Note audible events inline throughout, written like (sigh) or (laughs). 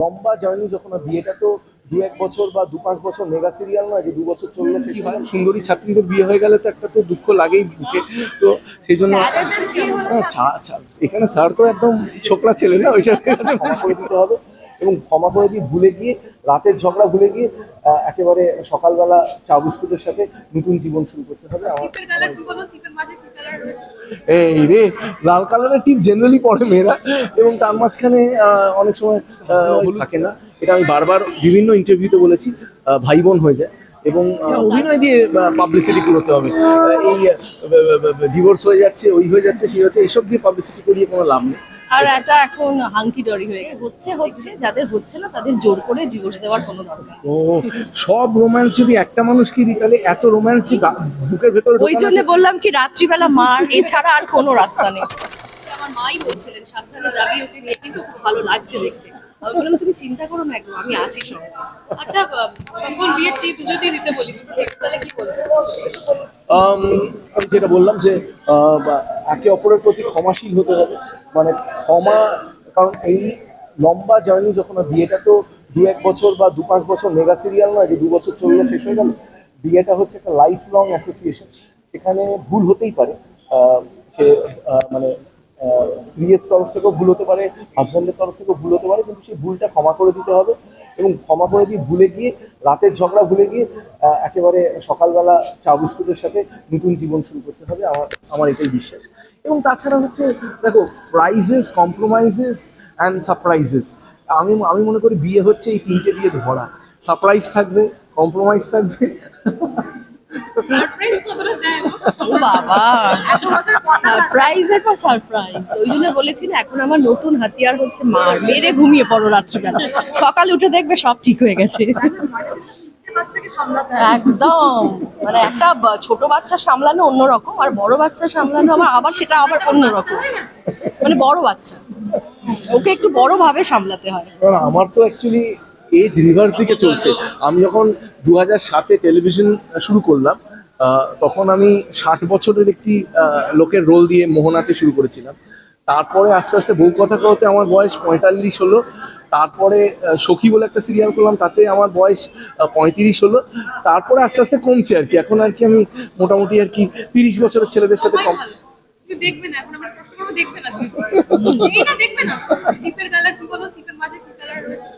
লম্বা জার্নি যখন বিয়েটা তো দু এক বছর বা দু পাঁচ বছর মেগা সিরিয়াল নয় যে দু বছর চললে সে কি হয়? সুন্দরী ছাত্রীদের বিয়ে হয়ে গেলে তো একটা তো দুঃখ লাগেই বুকে। তো সেই জন্য হ্যাঁ, এখানে স্যার তো একদম ছোকরা ছেলে না ওই সব করে দিতে হবে। এবং ক্ষমা করে দিয়ে ভুলে গিয়ে রাতের ঝগড়া ভুলে গিয়ে আহ, একেবারে সকালবেলা চা বিস্কুটের সাথে নতুন জীবন শুরু করতে হবে। আমার টিপের কালার কি বলো? টিপের মাঝে কি কালার রয়েছে? এই রে লাল কালারের টিপ জেনারেলি পরে মেয়েরা এবং তার মাঝখানে আহ, অনেক সময় আহ, থাকে না। এটা আমি বারবার বিভিন্ন ইন্টারভিউতে বলেছি আহ, ভাই বোন হয়ে যায় এবং অভিনয় দিয়ে পাবলিসিটি করতে হবে। এই ডিভোর্স হয়ে যাচ্ছে ওই হয়ে যাচ্ছে সেই হচ্ছে এইসব দিয়ে পাবলিসিটি করিয়ে কোনো লাভ নেই। আর এটা এখন হাঙ্কি ডরি হয়ে গেছে। হচ্ছে হচ্ছে যাদের হচ্ছে না তাদের জোর করে ডিভোর্স দেওয়ার কোনো দরকার ও সব রোম্যান্স যদি একটা মানুষ কি দিই তাহলে এত রোম্যান্স বুকের ভেতরে ওই জন্য বললাম কি রাত্রিবেলা মার এছাড়া আর কোনো রাস্তা নেই। আমার মাই বলছিলেন সাবধানে যাবি ওকে নিয়ে কিন্তু খুব ভালো লাগছে দেখতে। আমি বললাম তুমি চিন্তা করো না একদম আমি আছি আচ্ছা আহ, সকল বিয়ের টিপস যদি দিতে বলি দুটো টিপস তাহলে কি বলব? আমি যেটা বললাম যে আহ, একে অপরের প্রতি ক্ষমাশীল হতে হবে। মানে ক্ষমা, কারণ এই লম্বা জার্নি যখন বিয়েটা তো দু এক বছর বা দু পাঁচ বছর মেগা সিরিয়াল নয় যে দু বছর চললে শেষ হয়ে গেল। বিয়েটা হচ্ছে একটা লাইফ লং অ্যাসোসিয়েশন সেখানে ভুল হতেই পারে। সে মানে স্ত্রীর তরফ থেকেও ভুল হতে পারে হাজব্যান্ডের তরফ থেকেও ভুল হতে পারে, কিন্তু সেই ভুলটা ক্ষমা করে দিতে হবে এবং ক্ষমা করে দিয়ে ভুলে গিয়ে, রাতের ঝগড়া ভুলে গিয়ে একেবারে সকালবেলা চা বিস্কুটের সাথে নতুন জীবন শুরু করতে হবে। আমার আমার এটাই বিশ্বাস। এবং তাছাড়া হচ্ছে দেখো প্রাইজেস কম্প্রোমাইজেস অ্যান্ড সারপ্রাইজেস আমি আমি মনে করি বিয়ে হচ্ছে এই তিনটে দিয়ে ধরা। সারপ্রাইজ থাকবে কম্প্রোমাইজ থাকবে। বাবা। সারপ্রাইজের পর সারপ্রাইজ ওই জন্য বলেছি না এখন আমার নতুন হাতিয়ার হচ্ছে মার মেরে ঘুমিয়ে পড়ো রাত্রিবেলা। সকালে উঠে দেখবে সব ঠিক হয়ে গেছে। একদম। মানে একটা ছোট বাচ্চা সামলানো অন্যরকম আর বড় বাচ্চা সামলানো আবার আবার সেটা আবার অন্যরকম। মানে বড় বাচ্চা। ওকে একটু বড় ভাবে সামলাতে হয়। আমার তো অ্যাকচুয়ালি এজ রিভার্স দিকে চলছে। আমি যখন দু হাজার সাতে টেলিভিশন শুরু করলাম আহ, তখন আমি ষাট বছরের একটি আহ, লোকের রোল দিয়ে মোহনাতে শুরু করেছিলাম। তারপরে আস্তে আস্তে বউ কথা করতে আমার বয়স পঁয়তাল্লিশ হলো। তারপরে সখী বলে একটা সিরিয়াল করলাম তাতে আমার বয়স পঁয়ত্রিশ হলো। তারপরে আস্তে আস্তে কমছে আর কি। এখন আর কি আমি মোটামুটি আর কি তিরিশ বছরের ছেলেদের সাথে কম ভালো। কিন্তু দেখবে না এখন আমার প্রশ্ন না তুমি এই না টিপের কালার কি বলো? টিপের মাঝে কি কালার রয়েছে?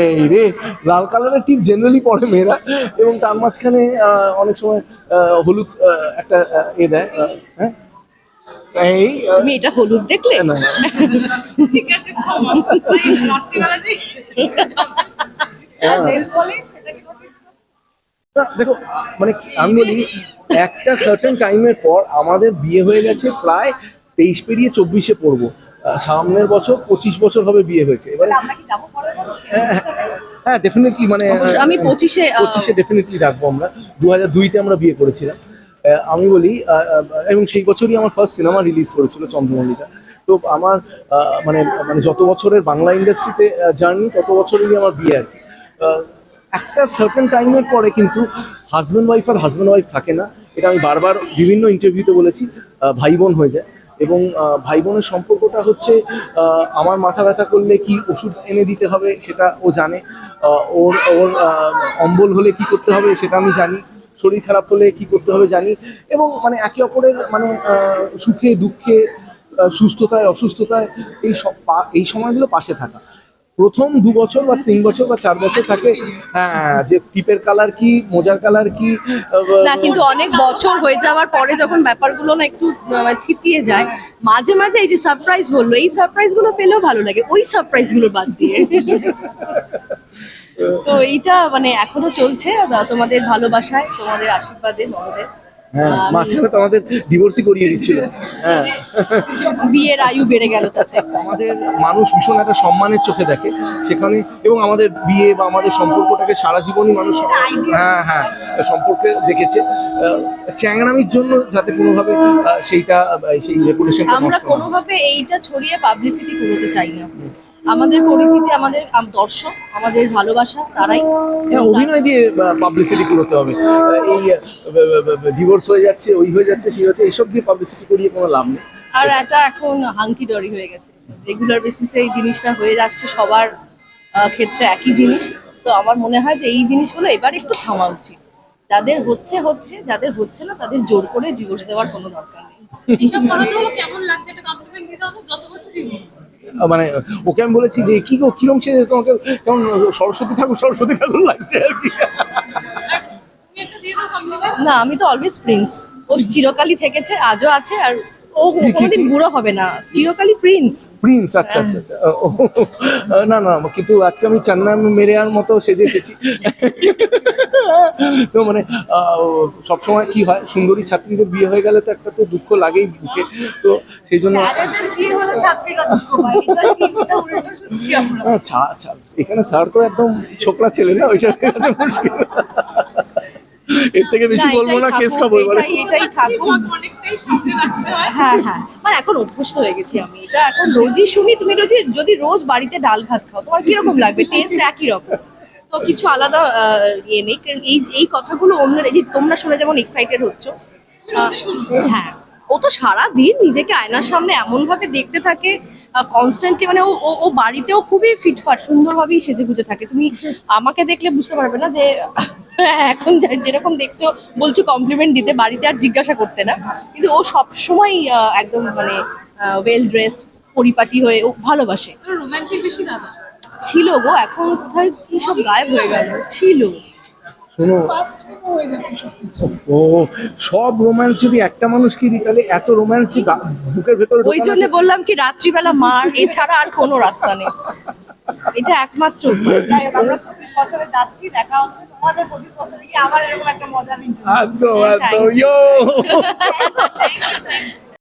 এই রে লাল কালারের টিপ জেনারেলি পরে মেয়েরা। এবং তার মাঝখানে অনেক সময় হলুদ একটা এ দেয় হ্যাঁ? এই এটা হলুদ দেখলে। ঠিক আছে হ্যাঁ। দেখো মানে আমি বলি একটা সার্টেন টাইমের পর আমাদের বিয়ে হয়ে গেছে প্রায় তেইশ পেরিয়ে চব্বিশে পড়ব। আহ, সামনের বছর পঁচিশ বছর হবে বিয়ে হয়েছে। এবারে হ্যাঁ, হ্যাঁ ডেফিনেটলি মানে আমি পঁচিশে পঁচিশে ডেফিনেটলি রাখব আমরা। দু হাজার দুইতে আমরা বিয়ে করেছিলাম। আমি বলি এবং সেই বছরই আমার ফার্স্ট সিনেমা রিলিজ করেছিল চন্দ্রমল্লিকা। তো আমার মানে মানে যত বছরের বাংলা ইন্ডাস্ট্রিতে জার্নি তত বছরেরই আমার বিয়ে আর কি একটা সার্টেন টাইমের পরে কিন্তু হাজব্যান্ড ওয়াইফ আর হাজব্যান্ড ওয়াইফ থাকে না। এটা আমি বারবার বিভিন্ন ইন্টারভিউতে বলেছি ভাই বোন হয়ে যায়। এবং ভাই বোনের সম্পর্কটা হচ্ছে আমার মাথা ব্যথা করলে কি ওষুধ এনে দিতে হবে সেটা ও জানে ওর ওর অম্বল হলে কি করতে হবে সেটা আমি জানি। শরীর খারাপ হলে কি করতে হবে জানি। এবং মানে একে অপরের মানে সুখে দুঃখে সুস্থতায় অসুস্থতায় এই সব এই সময়গুলো পাশে থাকা। প্রথম দু বছর বা তিন বছর বা চার বছর থাকে হ্যাঁ যে টিপের কালার কি মোজার কালার কি না কিন্তু অনেক বছর হয়ে যাওয়ার পরে যখন ব্যাপারগুলো না একটু আহ, থিতিয়ে যায় মাঝে মাঝে এই যে সারপ্রাইজ বলল এই সারপ্রাইজগুলো পেলেও ভালো লাগে ওই সারপ্রাইজগুলো বাদ দিয়ে। (laughs) তো এইটা মানে এখনও চলছে তোমাদের ভালোবাসায় তোমাদের আশীর্বাদে মহদের হ্যাঁ আমি- মাঝখানে তো ডিভোর্সই করিয়ে দিচ্ছিল। হ্যাঁ। বিয়ের আয়ু বেড়ে গেল তাতে। আমাদের মানুষ ভীষণ একটা সম্মানের চোখে দেখে সেখানে এবং আমাদের বিয়ে বা আমাদের সম্পর্কটাকে সারা জীবনই মানুষ হ্যাঁ হ্যাঁ সম্পর্কে দেখেছে। চ্যাংরামির জন্য যাতে কোনোভাবে সেইটা সেই রেপুটেশনটা আমরা। কোনোভাবে এইটা ছড়িয়ে পাবলিসিটি করতে চাই না। আমাদের পরিচিতি আমাদের দর্শক আমাদের ভালোবাসা তারাই। হ্যাঁ অভিনয় দিয়ে পাবলিসিটি করতে হবে? এই ডিভোর্স হয়ে যাচ্ছে ওই হয়ে যাচ্ছে সেই হচ্ছে এইসব দিয়ে পাবলিসিটি করিয়ে কোনো লাভ নেই। আর এটা এখন হাঙ্কি ডরি হয়ে গেছে। রেগুলার বেসিসে এই জিনিসটা হয়ে যাচ্ছে সবার ক্ষেত্রে একই জিনিস। তো আমার মনে হয় যে এই জিনিসগুলো এবার একটু থামা উচিত। যাদের হচ্ছে হচ্ছে যাদের হচ্ছে না তাদের জোর করে ডিভোর্স দেওয়ার কোনো দরকার নেই। এইসব করাতে হলো কেমন লাগছে একটা কমপ্লিমেন্ট দিতে হতো যত বছরই মানে ওকে আমি বলেছি যে, কি গো, কিরম সে তোমাকে, কেমন সরস্বতী ঠাকুর সরস্বতী ঠাকুর লাগছে আর কি? না, আমি তো অলওয়েজ প্রিন্স ও চিরকালই থেকেছে, আজও আছে আর ও কোনোদিন বুড়ো হবে না। চিরকালই প্রিন্স প্রিন্স আচ্ছা আচ্ছা আচ্ছা। না না কিন্তু আজকে আমি চান্না মেরেয়ার মতো সেজে এসেছি। (laughs) তো মানে সবসময় কি হয় সুন্দরী ছাত্রীদের বিয়ে হয়ে গেলে তো একটা তো দুঃখ লাগেই বুকে। তো সেই জন্য বিয়ে হলে ছাত্রীরা দুঃখ পায়। এটা কি ওটা উল্টো শুনছি আমরা। হ্যাঁ, ছা ছা এখানে স্যার তো একদম ছোকরা ছেলে না ওইটা কাছে মুশকিল এর থেকে বেশি বলব না কেস খাব এবারে। এটাই- এটাই অনেকটাই সামনে রাখতে হয়। হ্যাঁ হ্যাঁ। মানে এখন অভ্যস্ত হয়ে গেছি আমি। এটা এখন রোজই শুনি তুমি যদি যদি রোজ বাড়িতে ডাল ভাত খাও তোমার কীরকম লাগবে? টেস্ট একই রকম। তো কিছু আলাদা আহ, ইয়ে নেই। এই এই কথাগুলো অন্যের এই যে তোমরা শুনে যেমন এক্সাইটেড হচ্ছ হ্যাঁ। ও তো সারা দিন নিজেকে আয়নার সামনে এমন ভাবে দেখতে থাকে কনস্ট্যান্টলি মানে ও ও- ও বাড়িতেও খুবই ফিটফাট সুন্দরভাবেই সেজে গুজে থাকে। তুমি আমাকে দেখলে বুঝতে পারবে না যে এখন যেরকম দেখছ বলছো কমপ্লিমেন্ট দিতে বাড়িতে আর জিজ্ঞাসা করতে না। কিন্তু ও সবসময় একদম মানে ওয়েল ড্রেসড পরিপাটি হয়ে ও ভালোবাসে। রোমান্টিক বেশি দাদা ছিল গো এখন কোথায় কি সব গায়েব হয়ে গেল? ছিল। শোনো। ও সব রোম্যান্স যদি একটা মানুষকে দিই তাহলে এত রোম্যান্স বুকের ভেতরে ওই জন্য বললাম কি রাত্রিবেলা মার এছাড়া আর কোনো রাস্তা নেই। (laughs) এটা একমাত্র আমরা পঁচিশ বছরে যাচ্ছি দেখা হচ্ছে। তোমাদের পঁচিশ বছরে কি আবার এরকম একটা মজার interview। (laughs)